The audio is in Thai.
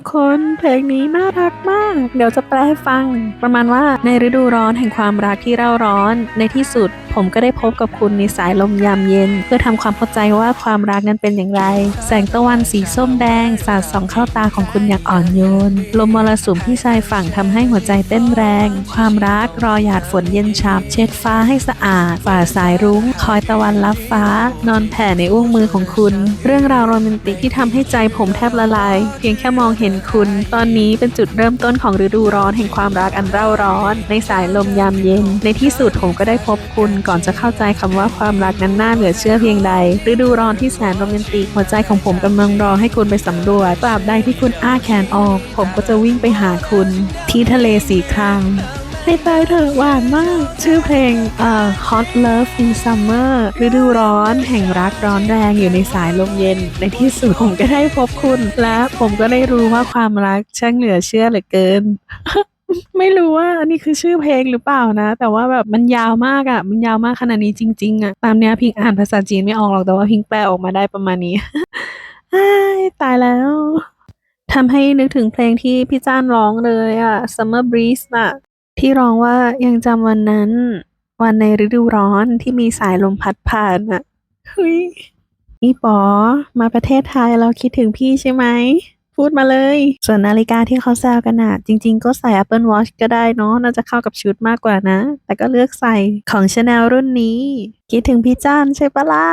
กคนเพลงนี้น่ารักมาก เดี๋ยวจะแปลให้ฟัง ประมาณว่าในฤดูร้อนแห่งความรักที่เร่าร้อน ในที่สุด ผมก็ได้พบกับคุณในสายลมยามเย็น เพื่อทำความเข้าใจว่าความรักนั้นเป็นอย่างไร แสงตะวันสีส้มแดง สาดส่องเข้าตาของคุณอย่างอ่อนโยน ลมมรสุมที่ชายฝั่งทำให้หัวใจเต้นแรง ความรักรอหยาดฝนเย็นฉาบเช็ดฟ้าให้สะอาด ฝ่าสายรุ้ง คอยตะวันรับฟ้า นอนแผ่ในอุ้งมือของคุณ เรื่องราวโรแมนติกที่ทำให้ใจผมแทบละลาย เพียงแค่มองเห็นคุณ ตอนนี้เป็นจุดเริ่มต้นของฤดูร้อนแห่งความรักอันเร่าร้อน ในสายลมยามเย็น ในที่สุดผมก็ได้พบคุณก่อนจะเข้าใจคำว่าความรักนั้นน่าเหลือเชื่อเพียงใด ฤดูร้อนที่แสนโรแมนติกหัวใจของผมกำลังรอให้คุณไปสำรวจตราบใดที่คุณอ้าแขนออก ผมก็จะวิ่งไปหาคุณ ที่ทะเลสีคราม ให้ตายเถอะหวานมาก ชื่อเพลงเอ่อ Hot Love in Summer ฤดูร้อนแห่งรักร้อนแรงอยู่ในสายลมเย็น ในที่สุดผมก็ได้พบคุณ และผมก็ได้รู้ว่าความรักช่างเหลือเชื่อเหลือเกินไม่รู้ว่าอันนี้คือชื่อเพลงหรือเปล่านะ แต่ว่าแบบมันยาวมากอะ่ะ มันยาวมากขนาดนี้จริง ๆอะ่ะ ตามเนี้ยพิงอ่านภาษาจีนไม่ออกหรอกแต่ว่าพิงแปลออกมาได้ประมาณนี้อ้ตายแล้วทำให้นึกถึงเพลงที่พี่จ้านร้องเลยอะ Summer Breeze น่ะ ที่ร้องว่ายังจำวันนั้น วันในฤดูร้อนที่มีสายลมพัดผ่านอะเฮ้ยนี่ปอมาประเทศไทยเราคิดถึงพี่ใช่ไหม พูดมาเลย ส่วนนาฬิกาที่เขาแซวกันอะจริงๆ ก็ใส่ Apple Watch ก็ได้เนาะน่าจะเข้ากับชุดมากกว่านะ แต่ก็เลือกใส่ของ Chanel รุ่นนี้ คิดถึงพี่จ้านใช่ปะล่ะ